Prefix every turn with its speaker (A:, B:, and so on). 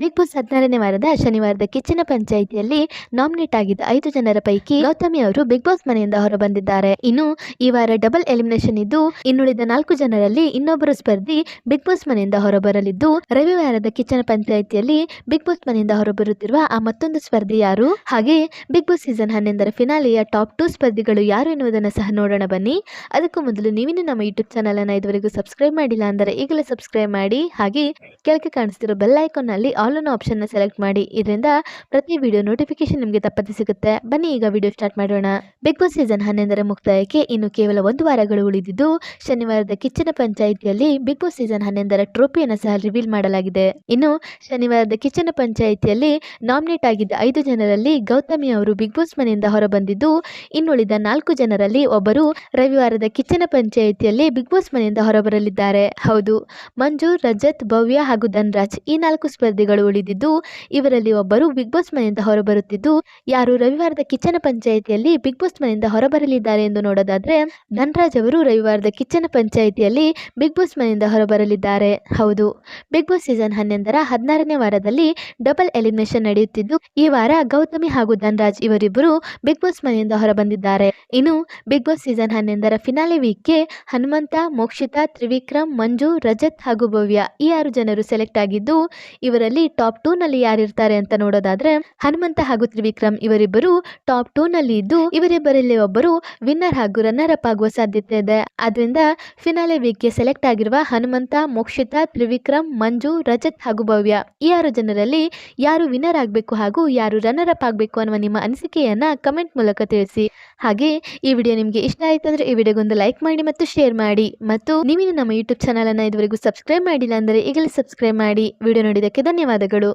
A: Big boss ಹದಿನಾರನೇ ವಾರದ ಶನಿವಾರದ ಕಿಚ್ಚನ ಪಂಚಾಯಿತಿಯಲ್ಲಿ ನಾಮಿನೇಟ್ ಆಗಿದ್ದ ಐದು ಜನರ ಪೈಕಿ ಗೌತಮಿ ಅವರು ಬಿಗ್ ಬಾಸ್ ಮನೆಯಿಂದ ಹೊರಬಂದಿದ್ದಾರೆ. ಇನ್ನು ಈ ವಾರ ಡಬಲ್ ಎಲಿಮಿನೇಷನ್ ಇದ್ದು, ಇನ್ನುಳಿದ ನಾಲ್ಕು ಜನರಲ್ಲಿ ಇನ್ನೊಬ್ಬರು ಸ್ಪರ್ಧಿ ಬಿಗ್ ಬಾಸ್ ಮನೆಯಿಂದ ಹೊರಬರಲಿದ್ದು, ರವಿವಾರದ ಕಿಚ್ಚನ ಪಂಚಾಯಿತಿಯಲ್ಲಿ ಬಿಗ್ ಬಾಸ್ ಮನೆಯಿಂದ ಹೊರಬರುತ್ತಿರುವ ಆ ಮತ್ತೊಂದು ಸ್ಪರ್ಧಿ ಯಾರು? ಹಾಗೆ ಬಿಗ್ ಬಾಸ್ ಸೀಸನ್ ಹನ್ನೊಂದರ ಫಿನಾಲೆಯ ಟಾಪ್ ಟೂ ಸ್ಪರ್ಧಿಗಳು ಯಾರು ಎನ್ನುವುದನ್ನು ಸಹ ನೋಡೋಣ ಬನ್ನಿ. ಅದಕ್ಕೂ ಮೊದಲು ನೀವಿನ್ನು ನಮ್ಮ ಯೂಟ್ಯೂಬ್ ಚಾನಲ್ ಅನ್ನು ಇದುವರೆಗೂ ಸಬ್ಸ್ಕ್ರೈಬ್ ಮಾಡಿಲ್ಲ ಅಂದರೆ ಈಗಲೇ ಸಬ್ಸ್ಕ್ರೈಬ್ ಮಾಡಿ. ಹಾಗೆ ಕೆಳಗೆ ಕಾಣಿಸ್ತಿರೋ ಬೆಲ್ ಐಕಾನ್ನಲ್ಲಿ ಆಲ್ ಅನ್ನೋ ಆಪ್ಷನ್ ಸೆಲೆಕ್ಟ್ ಮಾಡಿ, ಇದರಿಂದ ಪ್ರತಿ ವಿಡಿಯೋ ನೋಟಿಫಿಕೇಶನ್ ನಿಮಗೆ ತಪ್ಪದೆ ಸಿಗುತ್ತೆ. ಬನ್ನಿ, ಈಗ ವಿಡಿಯೋ ಸ್ಟಾರ್ಟ್ ಮಾಡೋಣ. ಬಿಗ್ ಬಾಸ್ ಸೀಸನ್ ಹನ್ನೊಂದರ ಮುಕ್ತಾಯಕ್ಕೆ ಇನ್ನು ಕೇವಲ ಒಂದು ವಾರಗಳು ಉಳಿದಿದ್ದು, ಶನಿವಾರದ ಕಿಚ್ಚನ ಪಂಚಾಯಿತಿಯಲ್ಲಿ ಬಿಗ್ ಬಾಸ್ ಸೀಸನ್ ಹನ್ನೊಂದರ ಟ್ರೋಫಿಯನ್ನು ಸಹ ರಿವೀಲ್ ಮಾಡಲಾಗಿದೆ. ಇನ್ನು ಶನಿವಾರದ ಕಿಚ್ಚನ ಪಂಚಾಯಿತಿಯಲ್ಲಿ ನಾಮಿನೇಟ್ ಆಗಿದ್ದ ಐದು ಜನರಲ್ಲಿ ಗೌತಮಿ ಅವರು ಬಿಗ್ ಬಾಸ್ ಮನೆಯಿಂದ ಹೊರಬಂದಿದ್ದು, ಇನ್ನುಳಿದ ನಾಲ್ಕು ಜನರಲ್ಲಿ ಒಬ್ಬರು ರವಿವಾರದ ಕಿಚ್ಚನ ಪಂಚಾಯಿತಿಯಲ್ಲಿ ಬಿಗ್ ಬಾಸ್ ಮನೆಯಿಂದ ಹೊರಬರಲಿದ್ದಾರೆ. ಹೌದು, ಮಂಜು, ರಜತ್, ಭವ್ಯ ಹಾಗೂ ಧನ್ರಾಜ್ ಈ ನಾಲ್ಕು ಸ್ಪರ್ಧಿಗಳು ಉಳಿದಿದ್ದು, ಇವರಲ್ಲಿ ಒಬ್ಬರು ಬಿಗ್ ಬಾಸ್ ಮನೆಯಿಂದ ಹೊರಬರುತ್ತಿದ್ದು, ಯಾರು ರವಿವಾರದ ಕಿಚ್ಚನ ಪಂಚಾಯಿತಿಯಲ್ಲಿ ಬಿಗ್ ಬಾಸ್ ಮನೆಯಿಂದ ಹೊರಬರಲಿದ್ದಾರೆ ಎಂದು ನೋಡೋದಾದ್ರೆ, ಧನ್ರಾಜ್ ಅವರು ರವಿವಾರದ ಕಿಚ್ಚನ ಪಂಚಾಯಿತಿಯಲ್ಲಿ ಬಿಗ್ ಬಾಸ್ ಮನೆಯಿಂದ ಹೊರಬರಲಿದ್ದಾರೆ. ಹೌದು ಬಿಗ್ ಬಾಸ್ ಸೀಸನ್ ಹನ್ನೊಂದರ ಹದಿನಾರನೇ ವಾರದಲ್ಲಿ ಡಬಲ್ ಎಲಿಮಿನೇಷನ್ ನಡೆಯುತ್ತಿದ್ದು, ಈ ವಾರ ಗೌತಮಿ ಹಾಗೂ ಧನ್ರಾಜ್ ಇವರಿಬ್ಬರು ಬಿಗ್ ಬಾಸ್ ಮನೆಯಿಂದ ಹೊರಬಂದಿದ್ದಾರೆ. ಇನ್ನು ಬಿಗ್ ಬಾಸ್ ಸೀಸನ್ ಹನ್ನೊಂದರ ಫಿನಾಲೆ ವೀಕ್ಗೆ ಹನುಮಂತ, ಮೋಕ್ಷಿತಾ, ತ್ರಿವಿಕ್ರಮ್, ಮಂಜು, ರಜತ್ ಹಾಗೂ ಭವ್ಯ ಈ ಆರು ಜನರು ಸೆಲೆಕ್ಟ್ ಆಗಿದ್ದು, ಇವರಲ್ಲಿ ಟಾಪ್ ಟೂ ನಲ್ಲಿ ಯಾರಿರ್ತಾರೆ ಅಂತ ನೋಡೋದಾದ್ರೆ ಹನುಮಂತ ಹಾಗೂ ತ್ರಿವಿಕ್ರಮ್ ಇವರಿಬ್ಬರು ಟಾಪ್ ಟೂ ನಲ್ಲಿ ಇದ್ದು ಇವರಿಬ್ಬರಲ್ಲಿ ಒಬ್ಬರು ವಿನ್ನರ್ ಹಾಗೂ ರನ್ನರ್ ಅಪ್ ಆಗುವ ಸಾಧ್ಯತೆ ಇದೆ. ಆದ್ರಿಂದ ಫಿನಾಲೆ ವೀಕ್ಗೆ ಸೆಲೆಕ್ಟ್ ಆಗಿರುವ ಹನುಮಂತ, ಮೋಕ್ಷಿತಾ, ತ್ರಿವಿಕ್ರಮ್, ಮಂಜು, ರಜತ್ ಹಾಗೂ ಭವ್ಯ ಈ ಆರು ಜನರಲ್ಲಿ ಯಾರು ವಿನ್ನರ್ ಆಗಬೇಕು ಹಾಗೂ ಯಾರು ರನ್ನರ್ ಅಪ್ ಆಗಬೇಕು ಅನ್ನುವ ನಿಮ್ಮ ಅನಿಸಿಕೆಯನ್ನ ಕಮೆಂಟ್ ಮೂಲಕ ತಿಳಿಸಿ. ಹಾಗೆ ಈ ವಿಡಿಯೋ ನಿಮಗೆ ಇಷ್ಟ ಆಯ್ತು ಅಂದ್ರೆ ಈ ವಿಡಿಯೋಗೊಂದು ಲೈಕ್ ಮಾಡಿ ಮತ್ತು ಶೇರ್ ಮಾಡಿ. ಮತ್ತು ನೀವಿನ ನಮ್ಮ ಯೂಟ್ಯೂಬ್ ಚಾನಲ್ ಅನ್ನ ಇದುವರೆಗೂ ಸಬ್ಸ್ಕ್ರೈಬ್ ಮಾಡಿಲ್ಲ ಅಂದರೆ ಈಗಲೇ ಸಬ್ಸ್ಕ್ರೈಬ್ ಮಾಡಿ. ವಿಡಿಯೋ ನೋಡಿದ್ದಕ್ಕೆ ಧನ್ಯವಾದಗಳು.